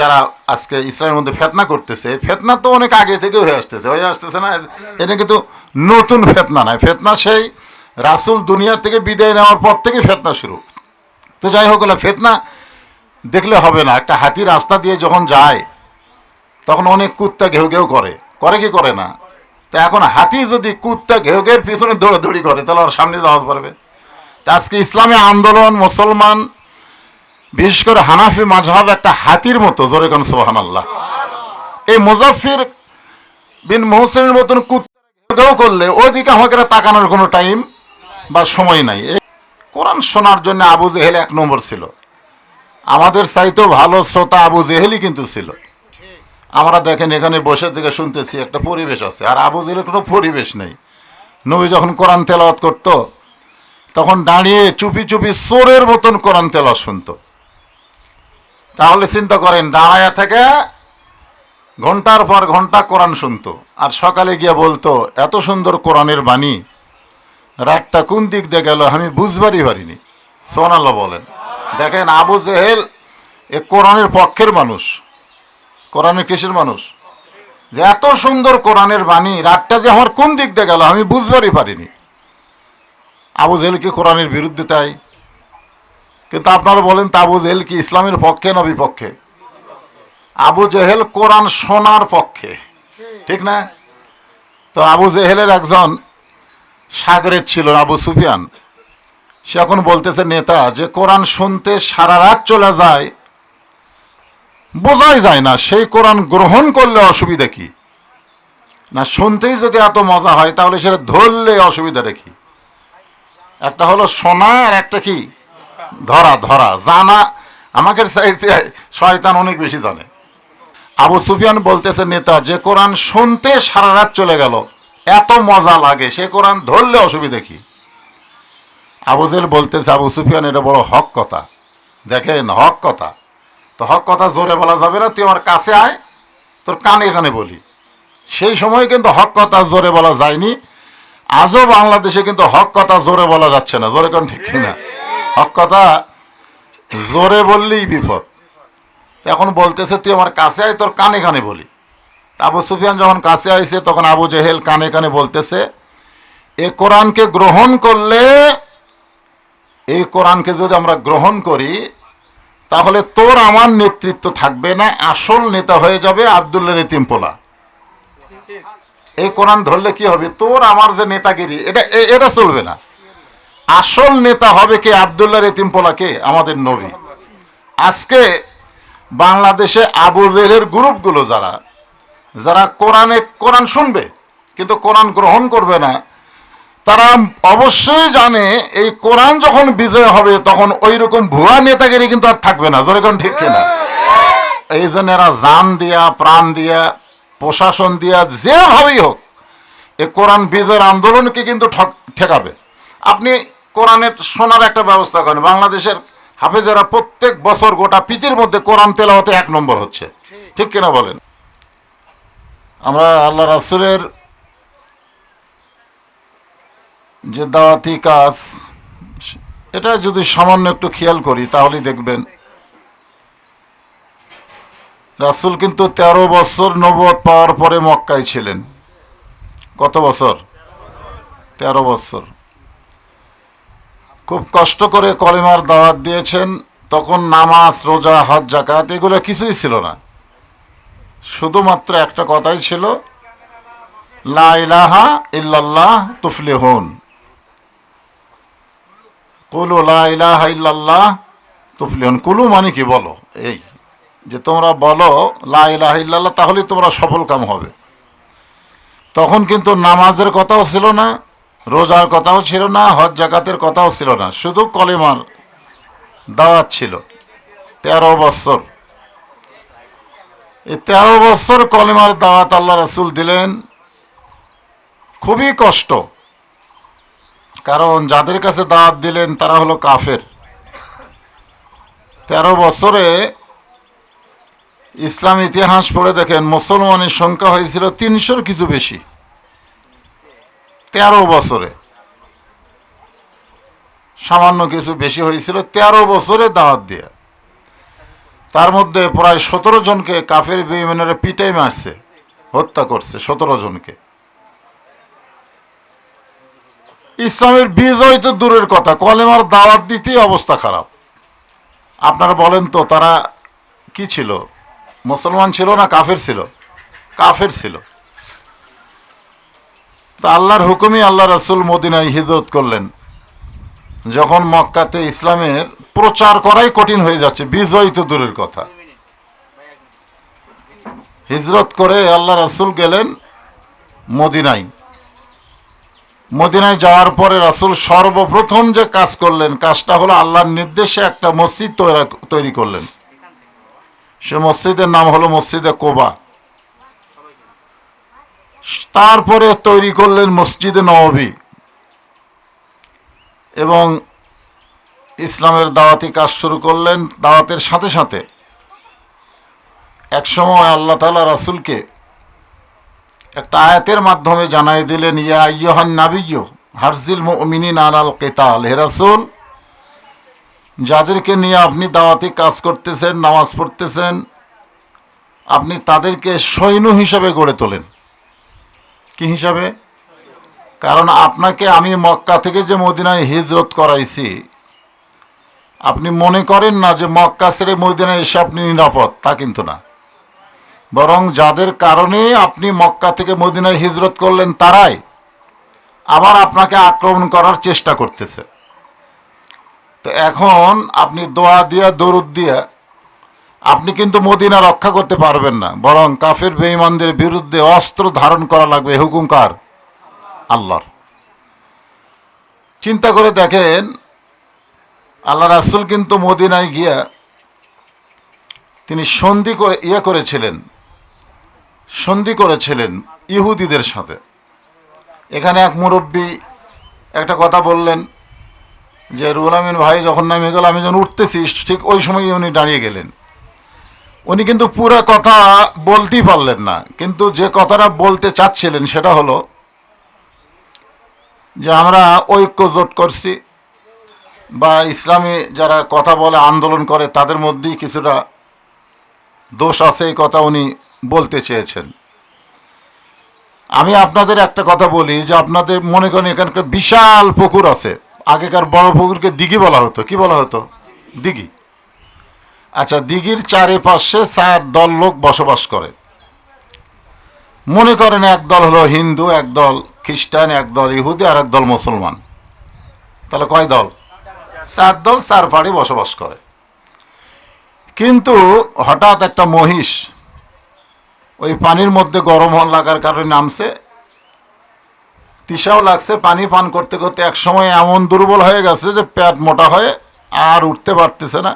যারা আজকে ইসলামের মধ্যে ফেতনা করতেছে, ফেতনা তো অনেক আগে থেকে হয়ে আসতেছে হয়ে আসতেছে না? এটা কিন্তু নতুন ফেতনা নয়। ফেতনা সেই রাসুল দুনিয়া থেকে বিদায় নেওয়ার পর থেকে ফেতনা শুরু। তো যাই হোক ফেতনা দেখলে হবে না। একটা হাতি রাস্তা দিয়ে যখন যায়, তখন অনেক কুত্তা ঘেউ ঘেউ করে। করে কি করে না? তা এখন হাতি যদি কুত্তা ঘেউ ঘেউর পিছনে দৌড়াদৌড়ি করে, তাহলে ওর সামনে যাওয়া পারবে তা আজকে ইসলামী আন্দোলন, মুসলমান বিশেষ করে হানাফি মাঝহাব একটা হাতির মতো, জোরে কোন সোহান আল্লাহ এই মুজাফির বিন মোহসেনের মতন কুত্তাও করলে ওইদিকে আমাকে তাকানোর কোনো টাইম বা সময় নাই। এই কোরআন শোনার জন্য আবু জেহেল এক নম্বর ছিল। আমাদের চাইতেও ভালো শ্রোতা আবু জেহেলই কিন্তু ছিল। আমরা দেখেন এখানে বসে থেকে শুনতেছি, একটা পরিবেশ আছে। আর আবু জেহেলের কোনো পরিবেশ নেই। নবী যখন কোরআন তেলাওয়াত করতো, তখন দাঁড়িয়ে চুপি চুপি চোরের মতন কোরআন তেলাওয়াত শুনতো। তাহলে চিন্তা করেন, দাঁড়ায়া থেকে ঘণ্টার পর ঘণ্টা কোরআন শুনতো। আর সকালে গিয়ে বলতো, এত সুন্দর কোরআনের বাণী, রাতটা কোন দিক দিয়ে গেল আমি বুঝবারই পারিনি। সোনাল্লাহ বলেন। দেখেন, আবু জেহেল এ কোরআনের পক্ষের মানুষ, কোরআনের কিসের মানুষ। যে এত সুন্দর কোরআনের বাণী, রাতটা যে আমার কোন দিক দিয়ে গেল আমি বুঝবারই পারিনি। আবু জেহেল কি কোরআনের বিরুদ্ধে তাই? কিন্তু আপনারা বলেন তা আবু জেহেল কি ইসলামের পক্ষে না বিপক্ষে? আবু জেহেল কোরআন শোনার পক্ষে। ঠিক না? তো আবু জেহেলের একজন সাগরের ছিল, আবু সুফিয়ান। সে এখন বলতেছে, নেতা, যে কোরআন শুনতে সারা রাত চলে যায়, বোঝাই যায় না, সেই কোরআন গ্রহণ করলে অসুবিধা কি? না, শুনতেই যদি এত মজা হয়, তাহলে সেটা ধরলে অসুবিধাটা কি? একটা হলো শোনা আর একটা কি? ধরা ধরা। জানা, আমাকে শয়তান অনেক বেশি জানে। আবু সুফিয়ান বলতেছে, নেতা, যে কোরআন শুনতে সারা রাত চলে গেল, এত মজা লাগে, সে কোরআন ধরলে অসুবিধা কি? আবু জেল বলতেছে, আবু সুফিয়ান, এটা বড় হক কথা। দেখেন, হক কথা। তো হক কথা জোরে বলা যাবে না, তুই আমার কাছে আয়, তোর কানে কানে বলি। সেই সময় কিন্তু হক কথা জোরে বলা যায়নি। আজও বাংলাদেশে কিন্তু হক কথা জোরে বলা যাচ্ছে না, জোরে কোন ঠিক কিনা? হক কথা, জোরে বললেই বিপদ। এখন বলতেছে, তুই আমার কাছে আয়, তোর কানে কানে বলি। আবু সুফিয়ান যখন কাছে আইছে, তখন আবু জেহেল কানে কানে বলতেছে, এ কোরআনকে গ্রহণ করলে, এই কোরআনকে যদি আমরা গ্রহণ করি, তাহলে তোর আমার নেতৃত্ব থাকবে না, আসল নেতা হয়ে যাবে আবদুল্লাহ রেতিমপোলা এই কোরআন ধরলে কি হবে? তোর আমার যে নেতাগিরি, এটা এটা চলবে না। আসল নেতা হবে কে আবদুল্লাহ রেতিমপোলাকে আমাদের নবী। আজকে বাংলাদেশে আবু জেহেলের গ্রুপগুলো যারা যারা কোরআনে, কোরআন শুনবে, কিন্তু কোরআন গ্রহণ করবে না, তারা অবশ্যই জানে এই কোরআন যখন বিজয় হবে, তখন ওই রকম ভুয়া নেতাগিরি কিন্তু আর থাকবে না। যেরকম ঠিক কিনা এই জন্য এরা জান দিয়া, প্রাণ দিয়া, প্রশাসন দিয়া, যেভাবেই হোক, এ কোরআন বিজয়ের আন্দোলনকে কিন্তু ঠক- ঠেকাবে। আপনি কোরআনের শোনার একটা ব্যবস্থা করেন। বাংলাদেশের হাফেজেরা প্রত্যেক বছর গোটা পৃথিবীর মধ্যে কোরআন তেলাওয়াতে এক নম্বর হচ্ছে। ঠিক কিনা বলেন? আমরা আল্লাহ রাসুলের যে দাওয়াতি কাজ, এটা যদি সামান্য একটু খেয়াল করি, তাহলেই দেখবেন রাসুল কিন্তু তেরো বছর নবদ পাওয়ার পরে মক্কায় ছিলেন। কত বছর? তেরো বছর। খুব কষ্ট করে কলেমার দাওয়াত দিয়েছেন, তখন নামাজ, রোজা, হজ জাকাত এগুলো কিছুই ছিল না। শুধুমাত্র একটা কথাই ছিল, লা ইলাহা ইল্লাল্লাহ তুফলিহুন। কুলু লা ইলাহা ইল্লাল্লাহ তুফলিহুন। কুলু মানে কি বলো? এই যে তোমরা বলো লা ইলাহা ইল্লাল্লাহ, তাহলেই তোমরা সফল কাম হবে। তখন কিন্তু নামাজের কথাও ছিল না রোজার কথাও ছিল না, হজ জাকাতের কথাও ছিল না, শুধু কলেমার দাওয়াত ছিল। তেরো বছর। এই তেরো বছর কলেমার দাওয়াত আল্লাহ রাসুল দিলেন খুবই কষ্ট। কারণ যাদের কাছে দাওয়াত দিলেন তারা হলো কাফের। তেরো বছরে ইসলাম ইতিহাস পড়ে দেখেন, মুসলমানের সংখ্যা হয়েছিল তিনশোর কিছু বেশি। তেরো বছরে। সামান্য কিছু বেশি হয়েছিল, তেরো বছরে দাওয়াত দিয়ে। তার মধ্যে প্রায় সতেরো জনকে কাফের বেইমানেরা পিটাই মারছে, হত্যা করছে সতেরো জনকে। ইসলামের বিজয় তো দূরের কথা, কলেমার দাওয়াত দিতেই অবস্থা খারাপ। আপনারা বলেন তো, তারা কি ছিল? মুসলমান ছিল না কাফের ছিল? কাফের ছিল। তা আল্লাহর হুকুমই আল্লাহ রাসুল মদিনায় হিজরত করলেন। যখন মক্কাতে ইসলামের প্রচার করাই কঠিন হয়ে যাচ্ছে, বিজয় তো দূরের কথা। হিজরত করে আল্লাহ রাসুল গেলেন মদিনায়। মদিনায় যাওয়ার পরে রাসুল সর্বপ্রথম যে কাজ করলেন, কাজটা হলো আল্লাহর নির্দেশে একটা মসজিদ তৈরি করলেন। সে মসজিদের নাম হলো মসজিদে কোবা। তারপরে তৈরি করলেন মসজিদে নববী। এবং ইসলামের দাওয়াতি কাজ শুরু করলেন দাওয়াতের সাথে সাথে। একসময় আল্লাহ তালা রাসুলকে একটা আয়াতের মাধ্যমে জানাই দিলেন, ইয়া ইয়হান নাবিয় হারজিল মুমিনিন আলাল কেতাল, হে রাসুল, যাদেরকে নিয়ে আপনি দাওয়াতি কাজ করতেছেন, নামাজ পড়তেছেন, আপনি তাদেরকে সৈন্য হিসাবে গড়ে তোলেন। কি হিসাবে? কারণ আপনাকে আমি মক্কা থেকে যে মদিনায় হিজরত করাইছি, আপনি মনে করেন না যে মক্কা ছেড়ে মদিনায় এসে আপনি নিরাপদ, তা কিন্তু না। বরং যাদের কারণে আপনি মক্কা থেকে মদিনায় হিজরত করলেন তারাই আবার আপনাকে আক্রমণ করার চেষ্টা করতেছে। তো এখন আপনি দোয়া দিয়া, দরুদ দিয়া আপনি কিন্তু মদিনা রক্ষা করতে পারবেন না। বরং কাফের বেঈমানদের বিরুদ্ধে অস্ত্র ধারণ করা লাগবে। হুকুম কার? আল্লাহর। চিন্তা করে দেখেন, আল্লাহ রাসুল কিন্তু মদিনায় গিয়া তিনি সন্ধি করে ইয়ে করেছিলেন। সন্ধি করেছিলেন ইহুদিদের সাথে। এখানে এক মুরব্বী একটা কথা বললেন যে, রুহুল আমিন ভাই যখন নামে গেল, আমি যখন উঠতেছি, ঠিক ওই সময় উনি দাঁড়িয়ে গেলেন। উনি কিন্তু পুরো কথা বলতেই পারলেন না। কিন্তু যে কথাটা বলতে চাচ্ছিলেন সেটা হলো যে আমরা ঐক্য জোট করছি বা ইসলামী যারা কথা বলে, আন্দোলন করে, তাদের মধ্যেই কিছুটা দোষ আছে এই কথা উনি বলতে চেয়েছেন। আমি আপনাদের একটা কথা বলি যে আপনাদের মনে করেন এখানে একটা বিশাল পুকুর আছে। আগেকার বড় পুকুরকে দিঘি বলা হতো। কি বলা হতো? দিঘি। আচ্ছা দিঘির চারিপাশে চার দল লোক বসবাস করে। মনে করেন এক দল হলো হিন্দু, এক দল খ্রিস্টান, এক দল ইহুদি, আর এক দল মুসলমান। তাহলে কয় দল? চার দল, চার পাড়ি বসবাস করে। কিন্তু হঠাৎ একটা মহিষ ওই পানির মধ্যে গরম হন লাগার কারণে নামছে। তিসাও লাগছে, পানি পান করতে করতে এক সময় এমন দুর্বল হয়ে গেছে যে পেট মোটা হয়ে আর উঠতে পারতেছে না।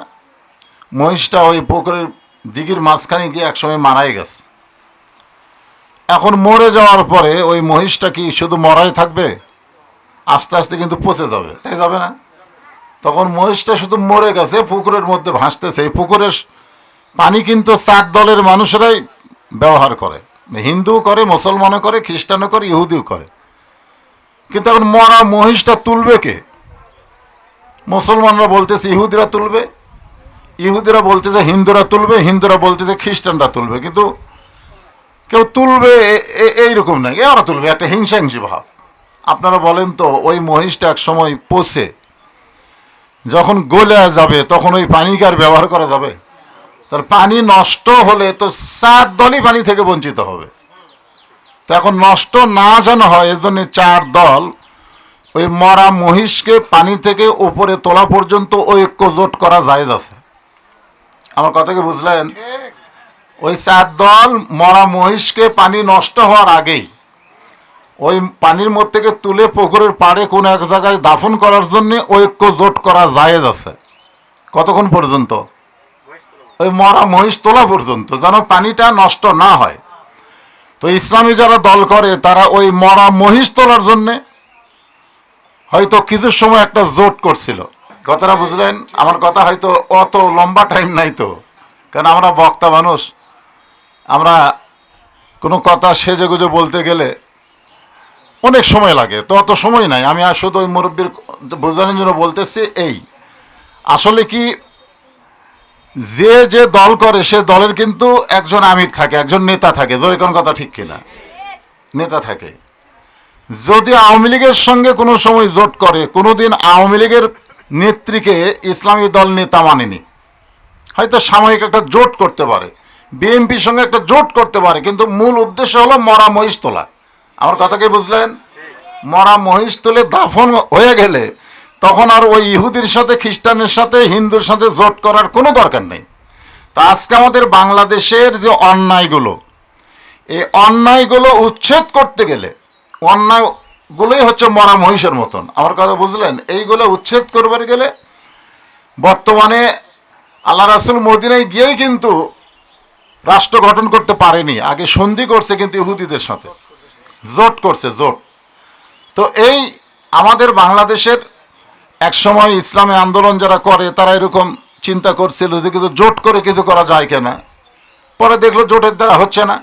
মহিষটা ওই পুকুরের দিঘির মাঝখানে গিয়ে একসময় মারাই গেছে। এখন মরে যাওয়ার পরে ওই মহিষটা কি শুধু মরাই থাকবে? আস্তে আস্তে কিন্তু পচে যাবে। তাই যাবে না? তখন মহিষটা শুধু মরে গেছে, পুকুরের মধ্যে ভাসতেছে। এই পুকুরের পানি কিন্তু চার দলের মানুষেরাই ব্যবহার করে। হিন্দুও করে, মুসলমানও করে, খ্রিস্টানও করে, ইহুদিও করে। কিন্তু এখন মরা মহিষটা তুলবে কে? মুসলমানরা বলতেছে, ইহুদিরা তুলবে? ইহুদিরা বলতেছে হিন্দুরা তুলবে, হিন্দুরা বলতেছে খ্রিস্টানরা তুলবে, কিন্তু কেউ তুলবে এইরকম না ওরা তুলবে, একটা হিংসা হিংসি ভাব। আপনারা বলেন তো, ওই মহিষটা এক সময় পচে যখন গলে যাবে, তখন ওই পানিকে আর ব্যবহার করা যাবে? তার পানি নষ্ট হলে তো চার দলই পানি থেকে বঞ্চিত হবে। তো এখন নষ্ট না যেন হয় এজন্য চার দল, ওই মরা মহিষকে পানি থেকে উপরে তোলা পর্যন্ত ঐক্য জোট করা জায়েজ আছে। আমার কথা কি বুঝলেন? ওই চার দল মরা মহিষকে পানি নষ্ট হওয়ার আগেই, ওই পানির মধ্যে থেকে তুলে পুকুরের পাড়ে কোনো এক জায়গায় দাফন করার জন্য ঐক্য জোট করা জায়েজ আছে। কতক্ষণ পর্যন্ত? ওই মরা মহিষ তোলা পর্যন্ত, যেন পানিটা নষ্ট না হয়। তো ইসলামী যারা দল করে, তারা ওই মরা মহিষ তোলার জন্যে হয়তো কিছু সময় একটা জোট করছিল। কথাটা বুঝলেন? আমার কথা হয়তো অত লম্বা টাইম নাই তো। কারণ আমরা বক্তা মানুষ। আমরা কোনো কথা সেজে গুজে বলতে গেলে অনেক সময় লাগে। তো অত সময় নাই। আমি শুধু ওই মুরব্বীর বোঝানোর জন্য বলতেছি এই। আসলে কি যে যে দল করে, সে দলের কিন্তু একজন আমির থাকে, একজন নেতা থাকে। জোরে কোন কথা ঠিক কিনা? নেতা থাকে। যদি আওয়ামী লীগের সঙ্গে কোনো সময় জোট করে কোনো দিন আওয়ামী লীগের নেত্রীকে ইসলামী দল নেতা মানেনি। হয়তো সাময়িক একটা জোট করতে পারে, বিএনপির সঙ্গে একটা জোট করতে পারে, কিন্তু মূল উদ্দেশ্য হলো মরা মহিষ তোলা। আমার কথা কি বুঝলেন? মরা মহিষ তুলে দাফন হয়ে গেলে তখন আর ওই ইহুদির সাথে, খ্রিস্টানের সাথে, হিন্দুর সাথে জোট করার কোনো দরকার নেই। তা আজকে আমাদের বাংলাদেশের যে অন্যায়গুলো, এই অন্যায়গুলো উচ্ছেদ করতে গেলে অন্যায়গুলোই হচ্ছে মরা মহিষের মতন। আমার কথা বুঝলেন? এইগুলো উচ্ছেদ করবার গেলে বর্তমানে আল্লাহ রাসুল মদিনায় গিয়েই কিন্তু রাষ্ট্র গঠন করতে পারেনি। আগে সন্ধি করছে কিন্তু ইহুদিদের সাথে। জোট করছে, জোট। তো এই আমাদের বাংলাদেশের একসময় ইসলামী আন্দোলন যারা করে, তারা এরকম চিন্তা করছিল যে কিন্তু জোট করে কিছু করা যায় কিনা। পরে দেখল জোটের দ্বারা হচ্ছে না।